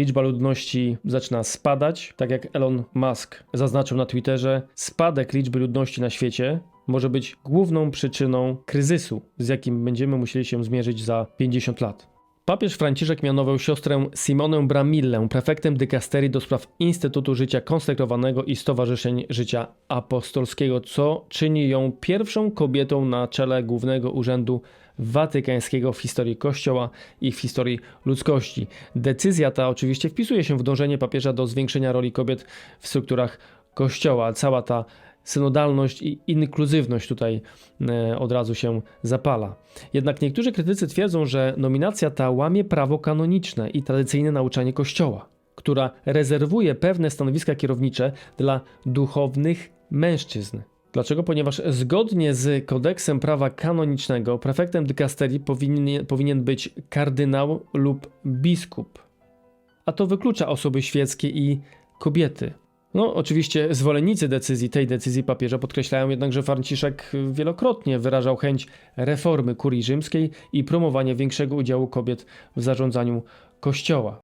Liczba ludności zaczyna spadać, tak jak Elon Musk zaznaczył na Twitterze. Spadek liczby ludności na świecie może być główną przyczyną kryzysu, z jakim będziemy musieli się zmierzyć za 50 lat. Papież Franciszek mianował siostrę Simonę Bramillę prefektem dykasterii do spraw Instytutu Życia Konsekrowanego i Stowarzyszeń Życia Apostolskiego, co czyni ją pierwszą kobietą na czele Głównego Urzędu Watykańskiego w historii Kościoła i w historii ludzkości. Decyzja ta oczywiście wpisuje się w dążenie papieża do zwiększenia roli kobiet w strukturach Kościoła. Cała ta synodalność i inkluzywność tutaj e, od razu się zapala. Jednak niektórzy krytycy twierdzą, że nominacja ta łamie prawo kanoniczne i tradycyjne nauczanie Kościoła, która rezerwuje pewne stanowiska kierownicze dla duchownych mężczyzn. Dlaczego? Ponieważ zgodnie z kodeksem prawa kanonicznego prefektem dykasterii powinien, powinien być kardynał lub biskup. A to wyklucza osoby świeckie i kobiety. No, oczywiście zwolennicy decyzji, tej decyzji papieża podkreślają jednak, że Franciszek wielokrotnie wyrażał chęć reformy kurii rzymskiej i promowania większego udziału kobiet w zarządzaniu kościoła.